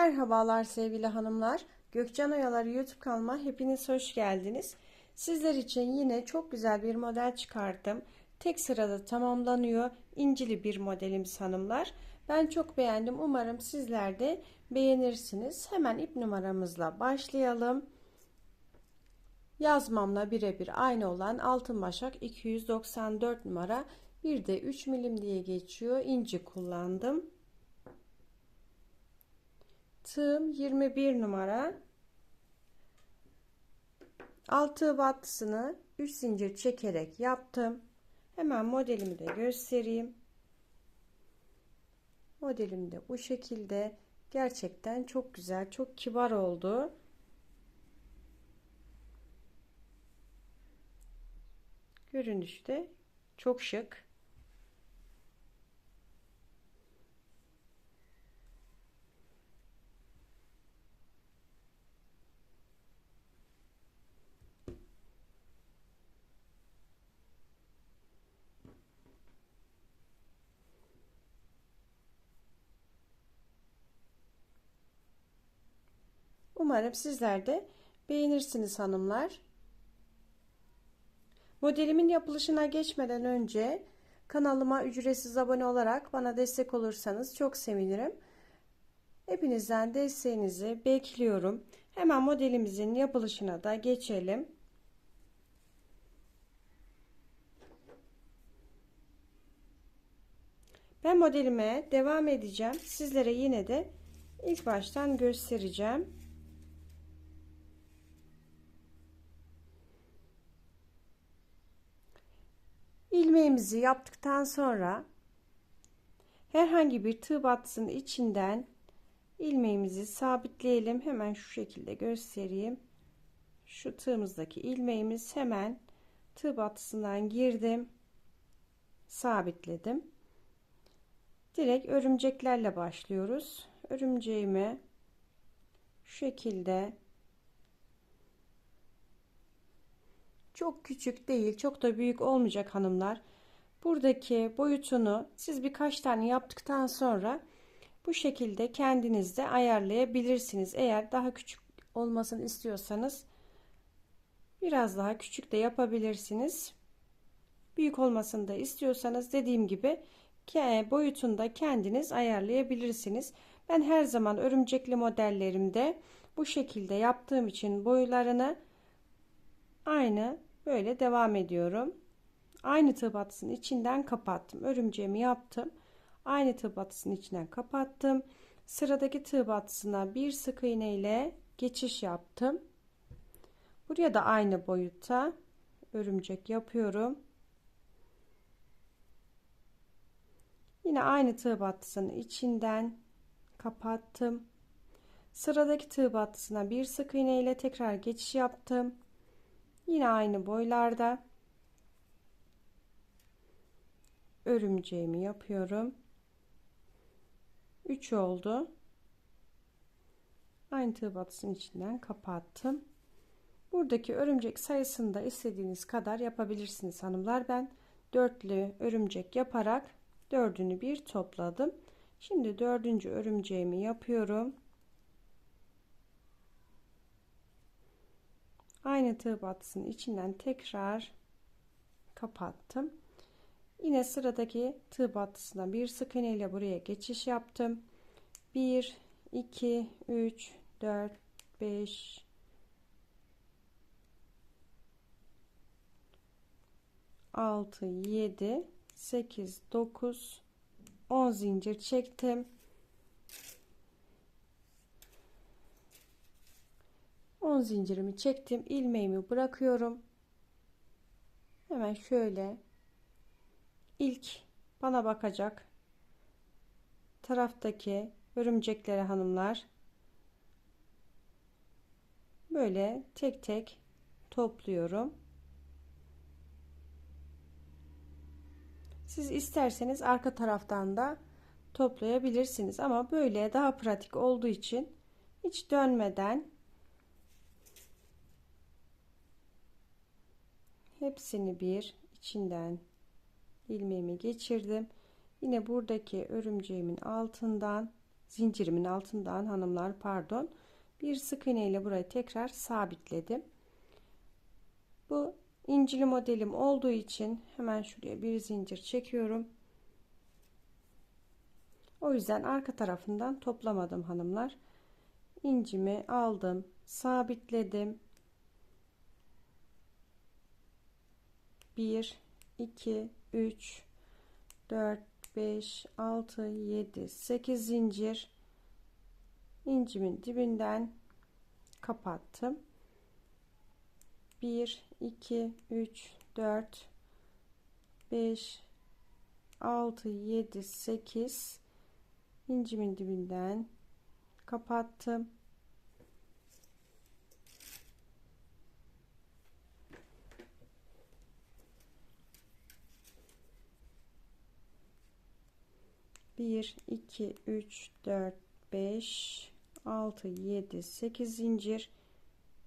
Merhabalar sevgili hanımlar. Gökcan Oyaları YouTube kanalıma hepiniz hoş geldiniz. Sizler için yine çok güzel bir model çıkardım. Tek sırada tamamlanıyor. İncili bir modelimiz hanımlar. Ben çok beğendim. Umarım sizler de beğenirsiniz. Hemen ip numaramızla başlayalım. Yazmamla birebir aynı olan altın başak 294 numara. Bir de 3 milim diye geçiyor. İnci kullandım. Tığım 21 numara. Altı battısını 3 zincir çekerek yaptım. Hemen modelimi de göstereyim. Modelim de bu şekilde. Gerçekten çok güzel, çok kibar oldu. Görünüşte çok şık. Umarım sizler de beğenirsiniz hanımlar. Modelimin yapılışına geçmeden önce kanalıma ücretsiz abone olarak bana destek olursanız çok sevinirim. Hepinizden desteğinizi bekliyorum. Hemen modelimizin yapılışına da geçelim. Ben modelime devam edeceğim. Sizlere yine de ilk baştan göstereceğim. İlmeğimizi yaptıktan sonra herhangi bir tığ battısının içinden ilmeğimizi sabitleyelim. Hemen şu şekilde göstereyim. Şu tığımızdaki ilmeğimiz hemen tığ battısından girdim. Sabitledim. Direkt örümceklerle başlıyoruz. Örümceğimi şu şekilde Çok küçük değil, çok da büyük olmayacak hanımlar. Buradaki boyutunu siz birkaç tane yaptıktan sonra bu şekilde kendiniz de ayarlayabilirsiniz. Eğer daha küçük olmasını istiyorsanız biraz daha küçük de yapabilirsiniz. Büyük olmasını da istiyorsanız dediğim gibi boyutunu da kendiniz ayarlayabilirsiniz. Ben her zaman örümcekli modellerimde bu şekilde yaptığım için boylarını aynı Böyle devam ediyorum. Aynı tığ batısının içinden kapattım. Örümceğimi yaptım. Aynı tığ batısının içinden kapattım. Sıradaki tığ batısına bir sık iğne ile geçiş yaptım. Buraya da aynı boyutta örümcek yapıyorum. Yine aynı tığ battısının içinden kapattım. Sıradaki tığ battısına bir sık iğne ile tekrar geçiş yaptım. Yine aynı boylarda örümceğimi yapıyorum. 3 oldu. Aynı tığ batısının içinden kapattım. Buradaki örümcek sayısını da istediğiniz kadar yapabilirsiniz hanımlar. Ben dörtlü örümcek yaparak dördünü bir topladım. Şimdi dördüncü örümceğimi yapıyorum. Aynı tığ battısının içinden tekrar kapattım. Yine sıradaki tığ battısına bir sık iğne ile buraya geçiş yaptım. 1 2 3 4 5 6 7 8 9 10 zincir çektim 10 zincirimi çektim ilmeğimi bırakıyorum. Hemen şöyle ilk bana bakacak taraftaki örümceklere hanımlar. Böyle tek tek topluyorum. Siz isterseniz arka taraftan da toplayabilirsiniz ama böyle daha pratik olduğu için hiç dönmeden hepsini bir içinden ilmeğimi geçirdim yine buradaki örümceğimin altından zincirimin altından hanımlar pardon bir sık iğne ile burayı tekrar sabitledim. Bu incili modelim olduğu için hemen şuraya bir zincir çekiyorum. O yüzden arka tarafından toplamadım hanımlar. İncimi aldım, sabitledim. 1 2 3 4 5 6 7 8 zincir. İncimin dibinden kapattım. 1 2 3 4 5 6 7 8 incimin dibinden kapattım bir iki üç dört beş altı yedi sekiz zincir.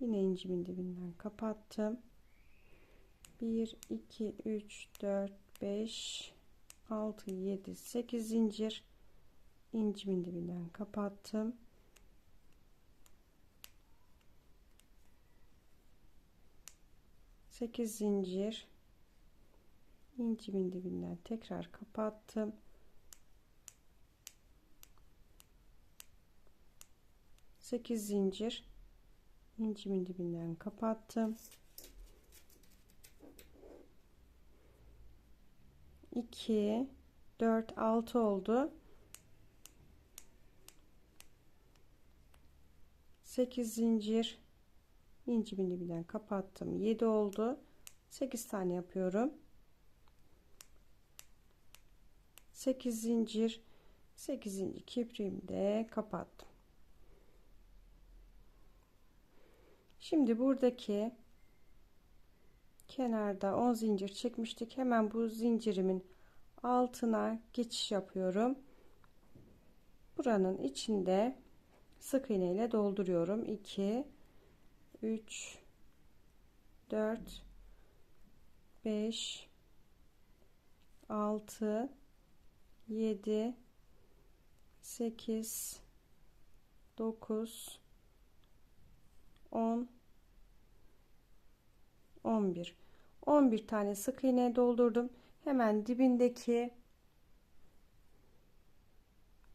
Yine incimin dibinden kapattım. 1 2 3 4 5 6 7 8 zincir. İncimin dibinden kapattım. Sekiz zincir. İncimin dibinden tekrar kapattım sekiz zincir. İncimin dibinden kapattım. 2 4 6 oldu. 8 zincir. İncimin dibinden kapattım. 7 oldu. 8 tane yapıyorum. 8 zincir. 8. kipriğimi de kapattım şimdi buradaki kenarda 10 zincir çekmiştik. Hemen bu zincirimin altına geçiş yapıyorum. Buranın içinde sık iğne ile dolduruyorum. 2 3 4 5 6 7 8 9 10 11 11 tane sık iğne doldurdum. Hemen dibindeki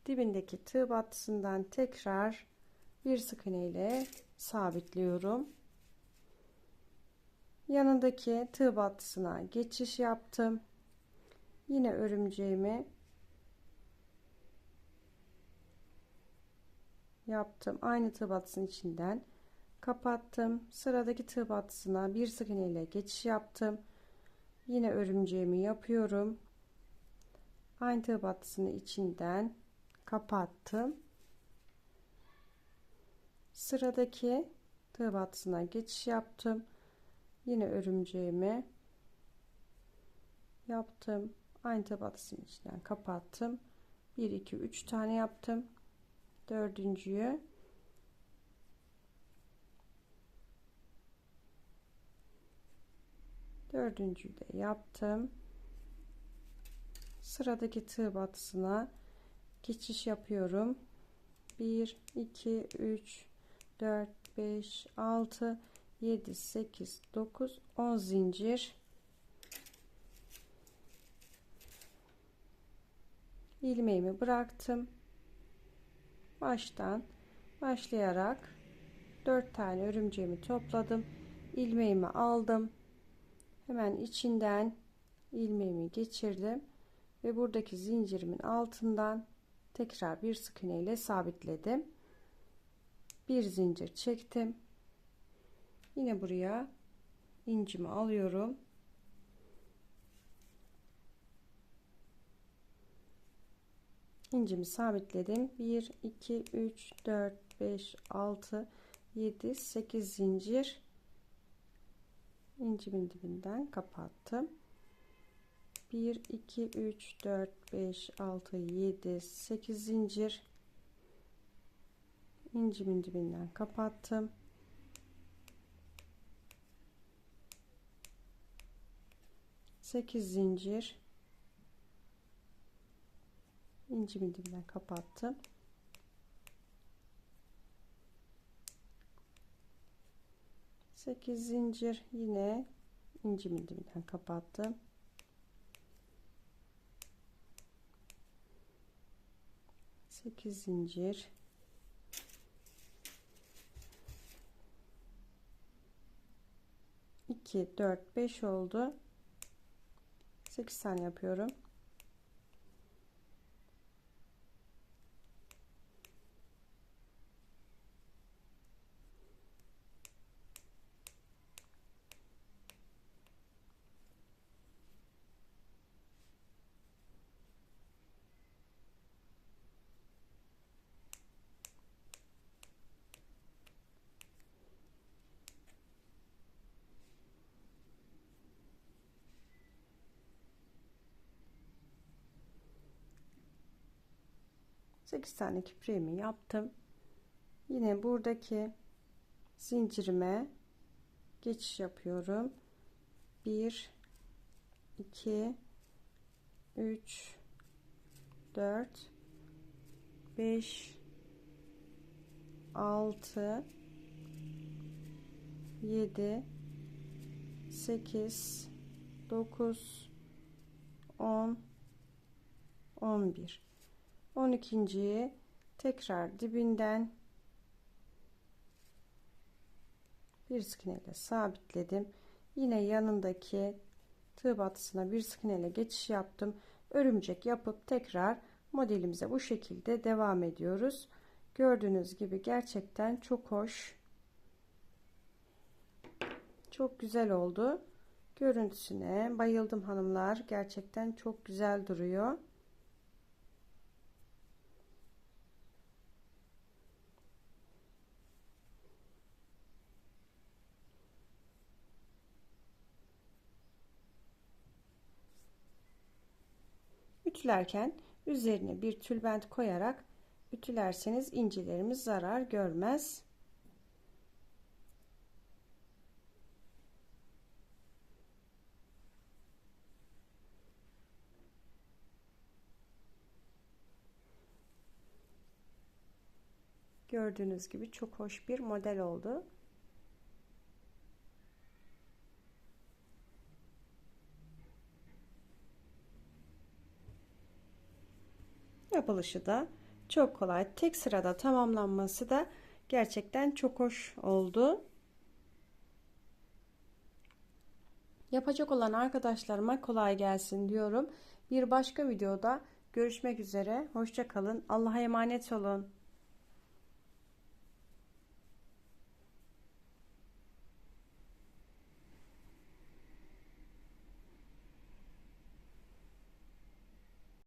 dibindeki tığ battısından tekrar bir sık iğne ile sabitliyorum. Yanındaki tığ battısına geçiş yaptım. Yine örümceğimi yaptım. Aynı tığ battısının içinden kapattım. Sıradaki tığ battısına bir sık iğne ile geçiş yaptım. Yine örümceğimi yapıyorum. Aynı tığ battısının içinden kapattım. Sıradaki tığ battısına geçiş yaptım. Yine örümceğimi yaptım. Aynı tığ battısının içinden kapattım. 1 2 3 tane yaptım. Dördüncüyü dördüncüyü de yaptım. Sıradaki tığ batısına geçiş yapıyorum. 1 2 3 4 5 6 7 8 9 10 zincir. İlmeğimi bıraktım. Baştan başlayarak 4 tane örümceğimi topladım. İlmeğimi aldım hemen içinden ilmeğimi geçirdim ve buradaki zincirimin altından tekrar bir sık iğne ile sabitledim. Bir zincir çektim. Yine buraya incimi alıyorum. İncimi sabitledim. 1 2 3 4 5 6 7 8 zincir incimin dibinden kapattım. 1 2 3 4 5 6 7 8 zincir. İncimin dibinden kapattım. 8 zincir. İncimin dibinden kapattım 8 zincir yine incimin dibinden kapattım. Sekiz zincir. İki, dört, beş oldu. Sekiz tane yapıyorum. Sekiz tane kipriğimi yaptım. Yine buradaki zincirime geçiş yapıyorum. 1 2 3 4 5 6 7 8 9 10 11 12.yi tekrar dibinden bir sık iğne ile sabitledim. Yine yanındaki tığ batısına bir sık iğne ile geçiş yaptım. Örümcek yapıp tekrar modelimize bu şekilde devam ediyoruz. Gördüğünüz gibi gerçekten çok hoş. Çok güzel oldu. Görüntüsüne bayıldım hanımlar. Gerçekten çok güzel duruyor. Ütülerken üzerine bir tülbent koyarak ütülerseniz incilerimiz zarar görmez. Gördüğünüz gibi çok hoş bir model oldu. Yapılışı da çok kolay. Tek sırada tamamlanması da gerçekten çok hoş oldu. Yapacak olan arkadaşlarıma kolay gelsin diyorum. Bir başka videoda görüşmek üzere. Hoşçakalın. Allah'a emanet olun.